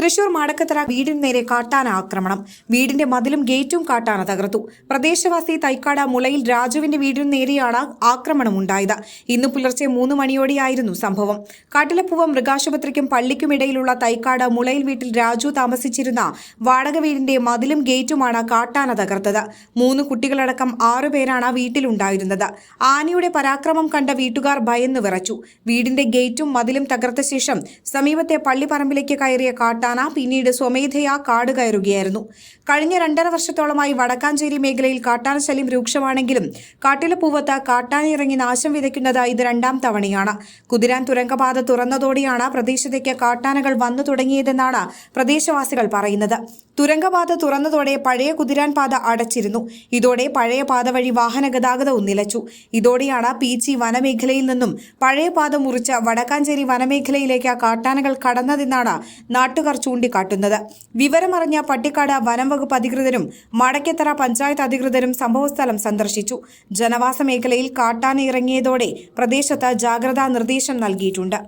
തൃശൂർ മാടക്കത്തറ വീടിന് നേരെ കാട്ടാന ആക്രമണം. വീടിന്റെ മതിലും ഗേറ്റും കാട്ടാന തകർത്തു. പ്രദേശവാസി തൈക്കാട മുളയിൽ രാജുവിന്റെ വീടിന് നേരെയാണ് ആക്രമണം ഉണ്ടായത്. ഇന്ന് പുലർച്ചെ മൂന്ന് മണിയോടെയായിരുന്നു സംഭവം. കാട്ടിലപ്പൂവ മൃഗാശുപത്രിക്കും പള്ളിക്കുമിടയിലുള്ള തൈക്കാട് മുളയിൽ വീട്ടിൽ രാജു താമസിച്ചിരുന്ന വാടക വീടിന്റെ മതിലും ഗേറ്റുമാണ് കാട്ടാന തകർത്തത്. മൂന്ന് കുട്ടികളടക്കം ആറുപേരാണ് വീട്ടിലുണ്ടായിരുന്നത്. ആനയുടെ പരാക്രമം കണ്ട വീട്ടുകാർ ഭയന്ന് വിറച്ചു. വീടിന്റെ ഗേറ്റും മതിലും തകർത്ത ശേഷം സമീപത്തെ പള്ളിപ്പറമ്പിലേക്ക് കയറിയ കാട്ടാന പിന്നീട് സ്വമേധയാ കാട് കയറുകയായിരുന്നു. കഴിഞ്ഞ രണ്ടര വർഷത്തോളമായി വടക്കാഞ്ചേരി മേഖലയിൽ കാട്ടാന ശല്യം രൂക്ഷമാണെങ്കിലും കാട്ടിലപ്പൂവത്ത് പൂവത്ത് ഇറങ്ങി നാശം വിതയ്ക്കുന്നത് ഇത് രണ്ടാം തവണയാണ്. കുതിരാൻ തുരങ്കപാത തുറന്നതോടെയാണ് പ്രദേശത്തേക്ക് കാട്ടാനകൾ വന്നു തുടങ്ങിയതെന്നാണ് പ്രദേശവാസികൾ പറയുന്നത്. തുരങ്കപാത തുറന്നതോടെ പഴയ കുതിരാൻ പാത അടച്ചിരുന്നു. ഇതോടെ പഴയ പാത വഴി വാഹന ഗതാഗതവും നിലച്ചു. ഇതോടെയാണ് പീച്ചി വനമേഖലയിൽ നിന്നും പഴയ പാത മുറിച്ച് വടക്കാഞ്ചേരി വനമേഖലയിലേക്ക് കാട്ടാനകൾ കടന്നതെന്നാണ് നാട്ടുകാർ ചൂണ്ടിക്കാട്ടുന്നത്. വിവരമറിഞ്ഞ പട്ടിക്കാട് വനംവകുപ്പ് അധികൃതരും മടക്കത്തറ പഞ്ചായത്ത് അധികൃതരും സംഭവസ്ഥലം സന്ദർശിച്ചു. ജനവാസ മേഖലയിൽ കാട്ടാന ഇറങ്ങിയതോടെ പ്രദേശത്ത് ജാഗ്രതാ നിർദ്ദേശം നൽകിയിട്ടുണ്ട്.